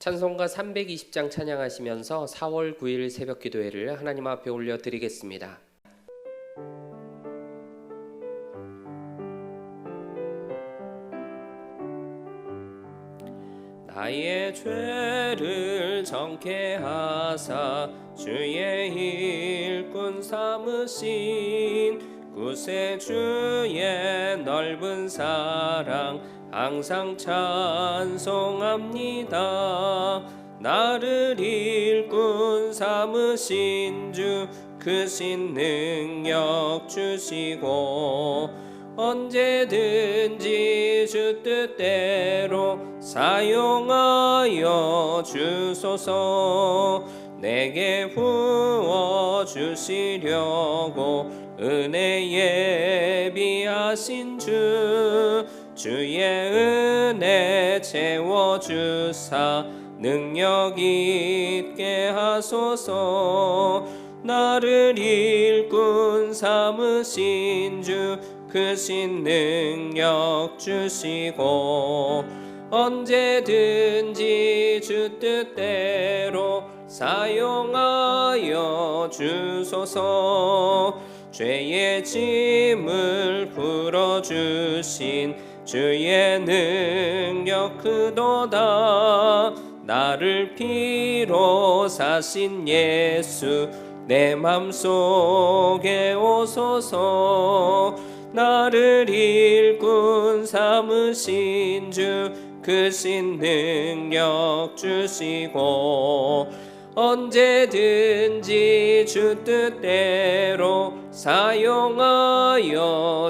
찬송가 320장 찬양하시면서 4월 9일 새벽 기도회를 하나님 앞에 올려 드리겠습니다. 나의 죄를 정케 하사 주의 일꾼 삼으신 구세주의 넓은 사랑 항상 찬송합니다. 나를 일꾼 삼으신 주 크신 능력 주시고 언제든지 주 뜻대로 사용하여 주소서. 내게 부어 주시려고 은혜 예비하신 주 주의 은혜 채워 주사 능력 있게 하소서. 나를 일꾼 삼으신 주 크신 능력 주시고 언제든지 주 뜻대로 사용하여 주소서. 죄의 짐을 풀어주신 주의 능력 크도다. 나를 피로 사신 예수 내 맘속에 오소서. 나를 일꾼 삼으신 주 크신 능력 주시고 언제든지 주 뜻대로 사용하여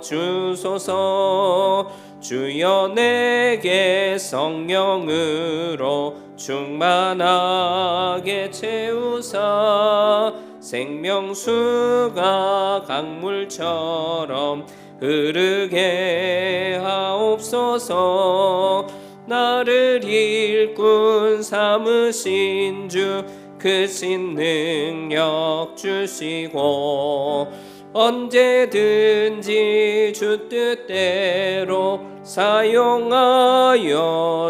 주소서 주여 내게 성령으로 충만하게 채우사. 생명수가 강물처럼 흐르게 하옵소서. 나를 일꾼 삼으신 주 크신 능력 주시고 언제든지 주 뜻대로 사용하여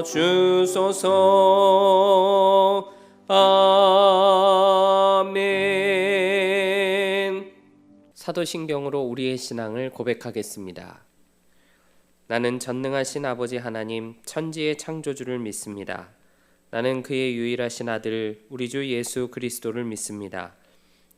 주소서 아멘 사도신경으로 우리의 신앙을 고백하겠습니다. 나는 전능하신 아버지 하나님 천지의 창조주를 믿습니다. 나는 그의 유일하신 아들 우리 주 예수 그리스도를 믿습니다.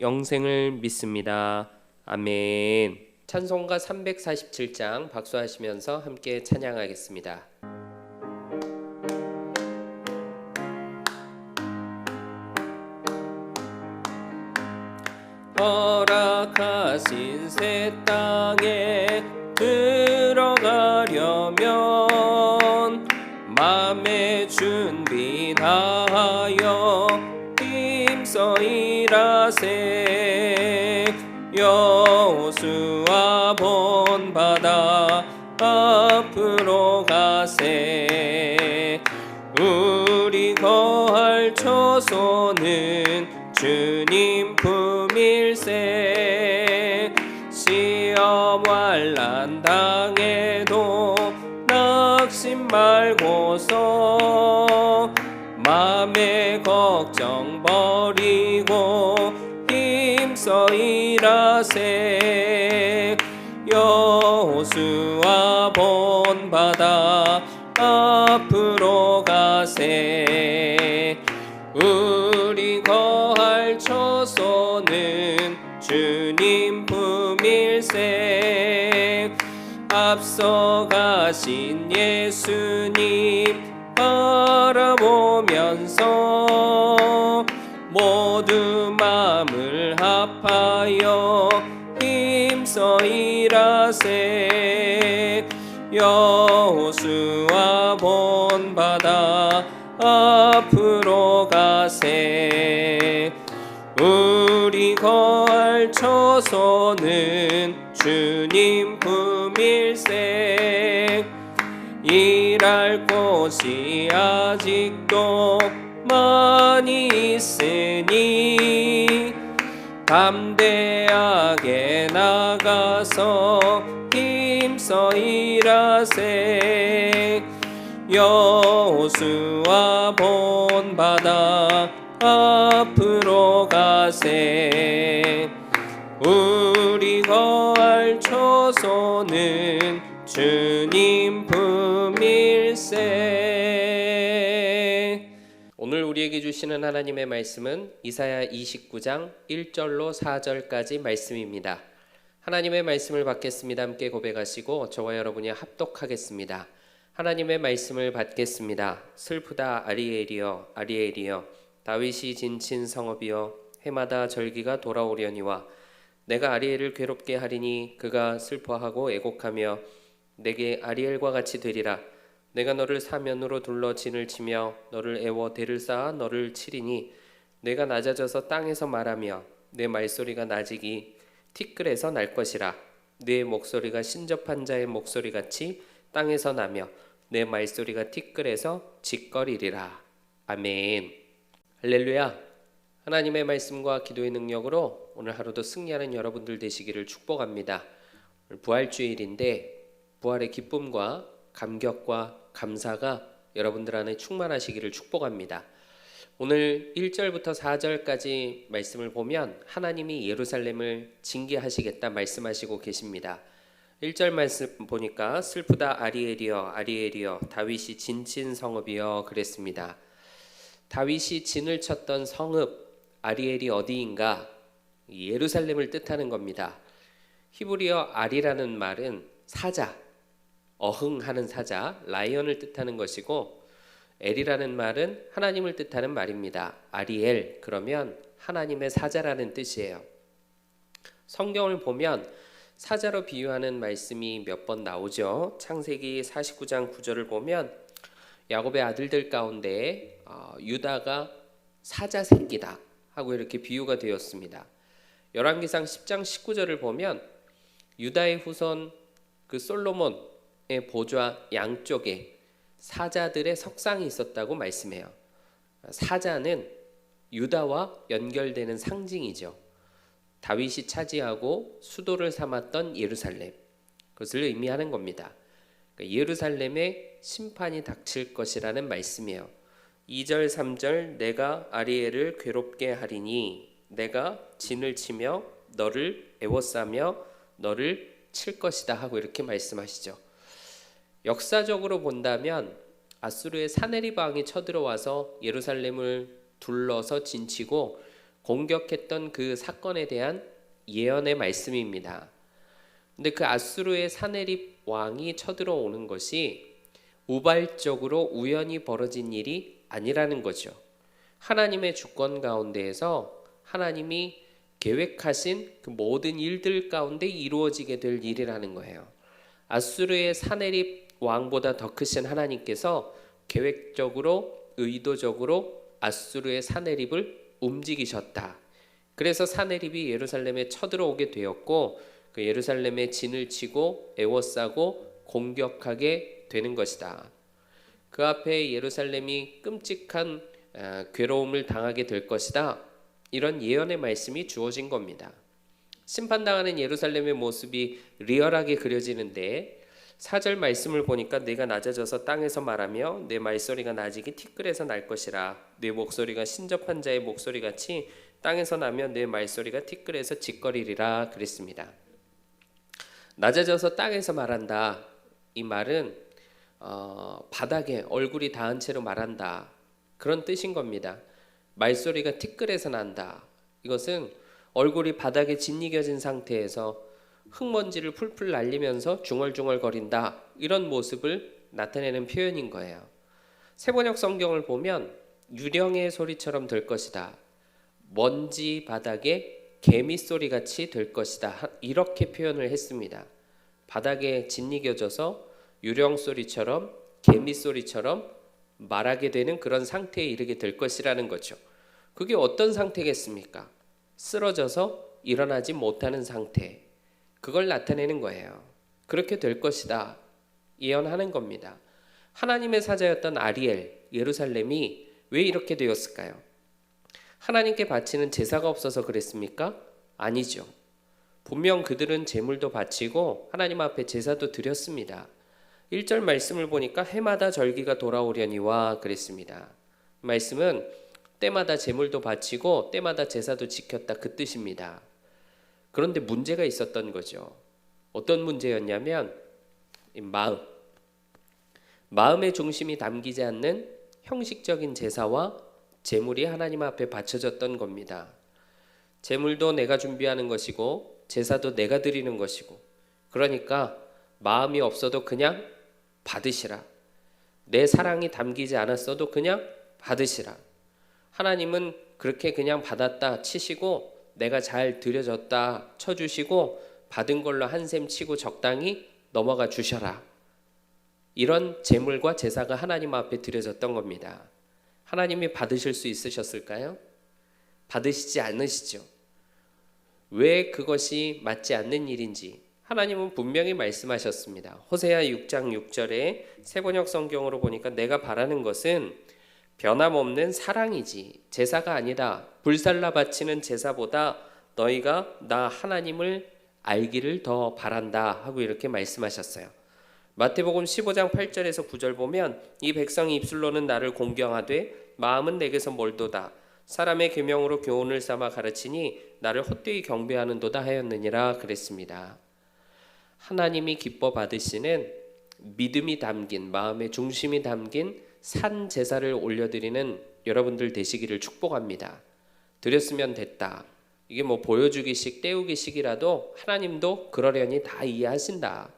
영생을 믿습니다. 아멘. 찬송가 347장 박수하시면서 함께 찬양하겠습니다. 허락하신 새 땅에 들어가려면 맘에 준비 다하여 힘써 일하세 여호수아 본바다 앞으로 가세. 우리 거할 초소는 주님 품일세. 시험 환란 당해도 낙심 말고서 맘의 걱정 버리 일하세 여호수아 본바다 앞으로 가세. 우리 거할 처소는 주님 품일세. 앞서 가신 예수님 바라보면서 모두 마음을 합하여 힘써 일하세. 여호수아 본바다 앞으로 가 일하세. 우리 거할 처소는 주님 품일세. 일할 곳이 아직도 담대하게 나가서 힘써 일하세. 여호수아 본바다 앞으로 가세. 우리 거할 처소는 주 우리에게 주시는 하나님의 말씀은 이사야 29장 1절로 4절까지 말씀입니다. 하나님의 말씀을 받겠습니다. 함께 고백하시고 저와 여러분이 합독하겠습니다. 하나님의 말씀을 받겠습니다. 슬프다 아리엘이여 아리엘이여 다윗이 진친 성읍이여 해마다 절기가 돌아오려니와 내가 아리엘을 괴롭게 하리니 그가 슬퍼하고 애곡하며 내게 아리엘과 같이 되리라 내가 너를 사면으로 둘러 진을 치며 너를 애워 대를 쌓아 너를 치리니 내가 낮아져서 땅에서 말하며 내 말소리가 낮이기 티끌에서 날 것이라. 내 목소리가 신접한 자의 목소리 같이 땅에서 나며 내 말소리가 티끌에서 짓거리리라. 아멘. 할렐루야. 하나님의 말씀과 기도의 능력으로 오늘 하루도 승리하는 여러분들 되시기를 축복합니다. 부활주일인데 부활의 기쁨과 감격과 감사가 여러분들 안에 충만하시기를 축복합니다. 오늘 1절부터 4절까지 말씀을 보면 하나님이 예루살렘을 징계하시겠다 말씀하시고 계십니다. 1절 말씀 보니까 슬프다 아리엘이여 아리엘이여 다윗이 진친 성읍이여 그랬습니다. 다윗이 진을 쳤던 성읍 아리엘이 어디인가? 예루살렘을 뜻하는 겁니다. 히브리어 아리라는 말은 사자, 어흥하는 사자, 라이언을 뜻하는 것이고 엘이라는 말은 하나님을 뜻하는 말입니다. 아리엘 그러면 하나님의 사자라는 뜻이에요. 성경을 보면 사자로 비유하는 말씀이 몇 번 나오죠. 창세기 49장 9절을 보면 야곱의 아들들 가운데 어, 유다가 사자 새끼다 하고 이렇게 비유가 되었습니다. 열왕기상 10장 19절을 보면 유다의 후손 그 솔로몬의 보좌 양쪽에 사자들의 석상이 있었다고 말씀해요. 사자는 유다와 연결되는 상징이죠. 다윗이 차지하고 수도를 삼았던 예루살렘 그것을 의미하는 겁니다. 그러니까 예루살렘에 심판이 닥칠 것이라는 말씀이에요. 2절 3절 내가 아리엘을 괴롭게 하리니 내가 진을 치며 너를 애워싸며 너를 칠 것이다 하고 이렇게 말씀하시죠. 역사적으로 본다면 아수르의 사네립 왕이 쳐들어와서 예루살렘을 둘러서 진치고 공격했던 그 사건에 대한 예언의 말씀입니다. 근데 그 아수르의 사네립 왕이 쳐들어오는 것이 우발적으로 우연히 벌어진 일이 아니라는 거죠. 하나님의 주권 가운데에서 하나님이 계획하신 그 모든 일들 가운데 이루어지게 될 일이라는 거예요. 아수르의 사네립 왕보다 더 크신 하나님께서 계획적으로 의도적으로 아수르의 사네립을 움직이셨다. 그래서 사네립이 예루살렘에 쳐들어오게 되었고 그 예루살렘에 진을 치고 애워싸고 공격하게 되는 것이다. 그 앞에 예루살렘이 끔찍한 아, 괴로움을 당하게 될 것이다. 이런 예언의 말씀이 주어진 겁니다. 심판당하는 예루살렘의 모습이 리얼하게 그려지는데 사절 말씀을 보니까 내가 낮아져서 땅에서 말하며 내 말소리가 낮이기 티끌에서 날 것이라 내 목소리가 신접한 자의 목소리 같이 땅에서 나며 내 말소리가 티끌에서 짓거리리라 그랬습니다. 낮아져서 땅에서 말한다. 이 말은 어, 바닥에 얼굴이 닿은 채로 말한다. 그런 뜻인 겁니다. 말소리가 티끌에서 난다. 이것은 얼굴이 바닥에 짓이겨진 상태에서 흙먼지를 풀풀 날리면서 중얼중얼거린다. 이런 모습을 나타내는 표현인 거예요. 세번역 성경을 보면 유령의 소리처럼 될 것이다. 먼지 바닥에 개미 소리 같이 될 것이다. 이렇게 표현을 했습니다. 바닥에 짓이겨져서 유령 소리처럼 개미 소리처럼 말하게 되는 그런 상태에 이르게 될 것이라는 거죠. 그게 어떤 상태겠습니까? 쓰러져서 일어나지 못하는 상태. 그걸 나타내는 거예요. 그렇게 될 것이다. 예언하는 겁니다. 하나님의 사자였던 아리엘, 예루살렘이 왜 이렇게 되었을까요? 하나님께 바치는 제사가 없어서 그랬습니까? 아니죠. 분명 그들은 제물도 바치고 하나님 앞에 제사도 드렸습니다. 1절 말씀을 보니까 해마다 절기가 돌아오려니와 그랬습니다. 말씀은 때마다 제물도 바치고 때마다 제사도 지켰다 그 뜻입니다. 그런데 문제가 있었던 거죠. 어떤 문제였냐면 마음. 마음의 중심이 담기지 않는 형식적인 제사와 제물이 하나님 앞에 바쳐졌던 겁니다. 제물도 내가 준비하는 것이고 제사도 내가 드리는 것이고 그러니까 마음이 없어도 그냥 받으시라. 내 사랑이 담기지 않았어도 그냥 받으시라. 하나님은 그렇게 그냥 받았다 치시고 내가 잘 드려졌다 쳐주시고 받은 걸로 한샘 치고 적당히 넘어가 주셔라. 이런 제물과 제사가 하나님 앞에 드려졌던 겁니다. 하나님이 받으실 수 있으셨을까요? 받으시지 않으시죠. 왜 그것이 맞지 않는 일인지 하나님은 분명히 말씀하셨습니다. 호세아 6장 6절에 세번역 성경으로 보니까 내가 바라는 것은 변함없는 사랑이지 제사가 아니다. 불살라 바치는 제사보다 너희가 나 하나님을 알기를 더 바란다 하고 이렇게 말씀하셨어요. 마태복음 15장 8절에서 9절 보면 이 백성이 입술로는 나를 공경하되 마음은 내게서 멀도다. 사람의 계명으로 교훈을 삼아 가르치니 나를 헛되이 경배하는도다 하였느니라 그랬습니다. 하나님이 기뻐 받으시는 믿음이 담긴 마음의 중심이 담긴 산 제사를 올려드리는 여러분들 되시기를 축복합니다. 드렸으면 됐다. 이게 뭐 보여주기식 때우기식이라도 하나님도 그러려니 다 이해하신다.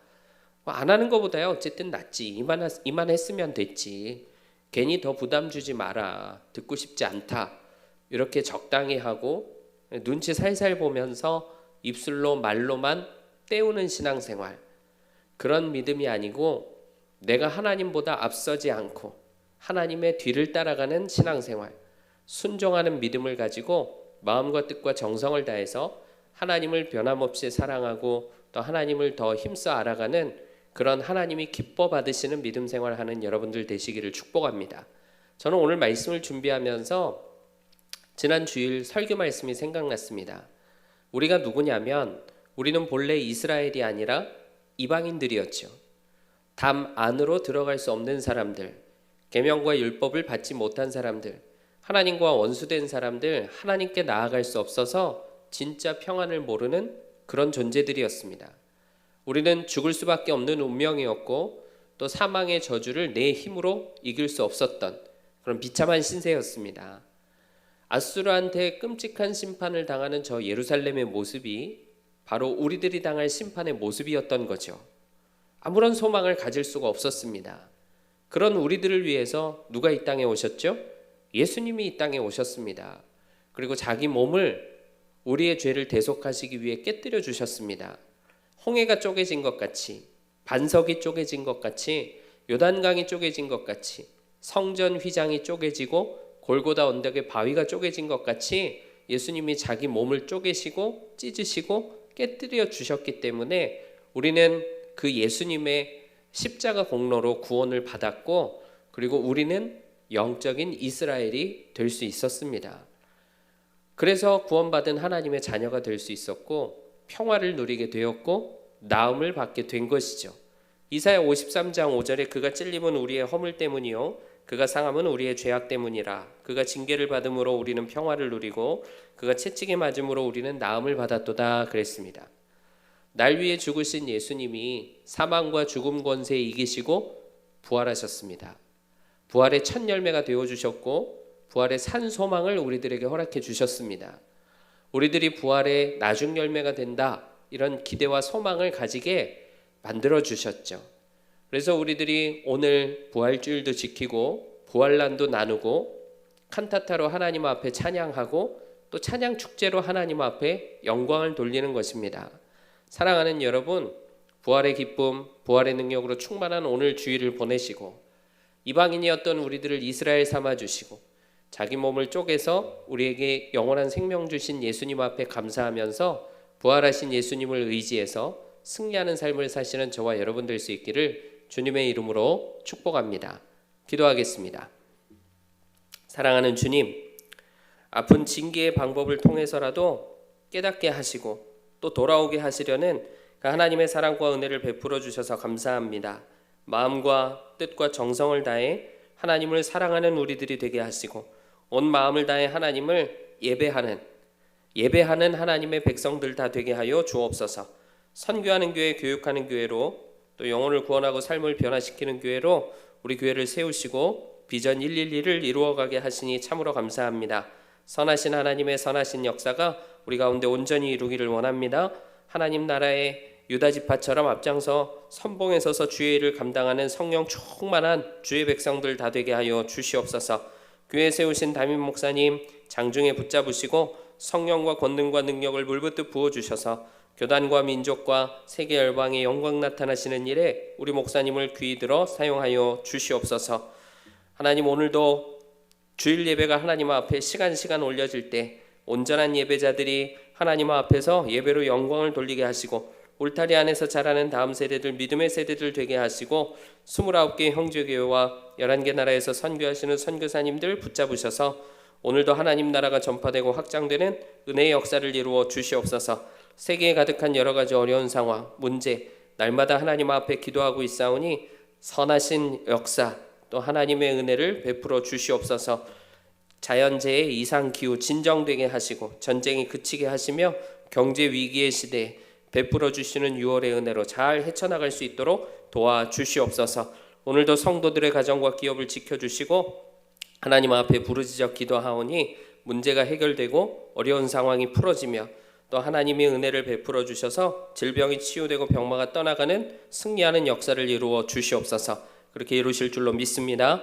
뭐 안 하는 것보다요 어쨌든 낫지. 이만 이만 했으면 됐지. 괜히 더 부담 주지 마라. 듣고 싶지 않다. 이렇게 적당히 하고 눈치 살살 보면서 입술로 말로만 때우는 신앙생활. 그런 믿음이 아니고 내가 하나님보다 앞서지 않고 하나님의 뒤를 따라가는 신앙생활. 순종하는 믿음을 가지고 마음과 뜻과 정성을 다해서 하나님을 변함없이 사랑하고 또 하나님을 더 힘써 알아가는 그런 하나님이 기뻐 받으시는 믿음 생활하는 여러분들 되시기를 축복합니다. 저는 오늘 말씀을 준비하면서 지난 주일 설교 말씀이 생각났습니다. 우리가 누구냐면 우리는 본래 이스라엘이 아니라 이방인들이었죠. 담 안으로 들어갈 수 없는 사람들, 계명과 율법을 받지 못한 사람들, 하나님과 원수된 사람들, 하나님께 나아갈 수 없어서 진짜 평안을 모르는 그런 존재들이었습니다. 우리는 죽을 수밖에 없는 운명이었고 또 사망의 저주를 내 힘으로 이길 수 없었던 그런 비참한 신세였습니다. 아수르한테 끔찍한 심판을 당하는 저 예루살렘의 모습이 바로 우리들이 당할 심판의 모습이었던 거죠. 아무런 소망을 가질 수가 없었습니다. 그런 우리들을 위해서 누가 이 땅에 오셨죠? 예수님이 이 땅에 오셨습니다. 그리고 자기 몸을 우리의 죄를 대속하시기 위해 깨뜨려 주셨습니다. 홍해가 쪼개진 것 같이 반석이 쪼개진 것 같이 요단강이 쪼개진 것 같이 성전 휘장이 쪼개지고 골고다 언덕의 바위가 쪼개진 것 같이 예수님이 자기 몸을 쪼개시고 찢으시고 깨뜨려 주셨기 때문에 우리는 그 예수님의 십자가 공로로 구원을 받았고 그리고 우리는 영적인 이스라엘이 될 수 있었습니다. 그래서 구원받은 하나님의 자녀가 될 수 있었고 평화를 누리게 되었고 나음을 받게 된 것이죠. 이사야 53장 5절에 그가 찔림은 우리의 허물 때문이요 그가 상함은 우리의 죄악 때문이라 그가 징계를 받음으로 우리는 평화를 누리고 그가 채찍에 맞음으로 우리는 나음을 받았도다 그랬습니다. 날 위해 죽으신 예수님이 사망과 죽음 권세에 이기시고 부활하셨습니다. 부활의 첫 열매가 되어 주셨고 부활의 산 소망을 우리들에게 허락해 주셨습니다. 우리들이 부활의 나중 열매가 된다 이런 기대와 소망을 가지게 만들어 주셨죠. 그래서 우리들이 오늘 부활주일도 지키고 부활란도 나누고 칸타타로 하나님 앞에 찬양하고 또 찬양 축제로 하나님 앞에 영광을 돌리는 것입니다. 사랑하는 여러분, 부활의 기쁨, 부활의 능력으로 충만한 오늘 주일을 보내시고 이방인이었던 우리들을 이스라엘 삼아 주시고 자기 몸을 쪼개서 우리에게 영원한 생명 주신 예수님 앞에 감사하면서 부활하신 예수님을 의지해서 승리하는 삶을 사시는 저와 여러분 될 수 있기를 주님의 이름으로 축복합니다. 기도하겠습니다. 사랑하는 주님, 아픈 징계의 방법을 통해서라도 깨닫게 하시고 또 돌아오게 하시려는 그 하나님의 사랑과 은혜를 베풀어 주셔서 감사합니다. 마음과 뜻과 정성을 다해 하나님을 사랑하는 우리들이 되게 하시고 온 마음을 다해 하나님을 예배하는 예배하는 하나님의 백성들 다 되게 하여 주옵소서. 선교하는 교회, 교육하는 교회로 또 영혼을 구원하고 삶을 변화시키는 교회로 우리 교회를 세우시고 비전 111을 이루어가게 하시니 참으로 감사합니다. 선하신 하나님의 선하신 역사가 우리 가운데 온전히 이루기를 원합니다. 하나님 나라의 유다 지파처럼 앞장서 선봉에 서서 주의 일을 감당하는 성령 충만한 주의 백성들 다 되게 하여 주시옵소서. 교회 세우신 담임 목사님 장중에 붙잡으시고 성령과 권능과 능력을 물붓듯 부어 주셔서 교단과 민족과 세계 열방의 영광 나타나시는 일에 우리 목사님을 귀히 들어 사용하여 주시옵소서. 하나님 오늘도 주일 예배가 하나님 앞에 시간 시간 올려질 때 온전한 예배자들이 하나님 앞에서 예배로 영광을 돌리게 하시고 울타리 안에서 자라는 다음 세대들 믿음의 세대들 되게 하시고 29개 형제교회와 11개 나라에서 선교하시는 선교사님들 붙잡으셔서 오늘도 하나님 나라가 전파되고 확장되는 은혜의 역사를 이루어 주시옵소서. 세계에 가득한 여러 가지 어려운 상황, 문제 날마다 하나님 앞에 기도하고 있사오니 선하신 역사 또 하나님의 은혜를 베풀어 주시옵소서. 자연재해 이상 기후 진정되게 하시고 전쟁이 그치게 하시며 경제 위기의 시대에 베풀어 주시는 6월의 은혜로 잘 헤쳐나갈 수 있도록 도와 주시옵소서. 오늘도 성도들의 가정과 기업을 지켜 주시고 하나님 앞에 부르짖어 기도하오니 문제가 해결되고 어려운 상황이 풀어지며 또 하나님의 은혜를 베풀어 주셔서 질병이 치유되고 병마가 떠나가는 승리하는 역사를 이루어 주시옵소서. 그렇게 이루실 줄로 믿습니다.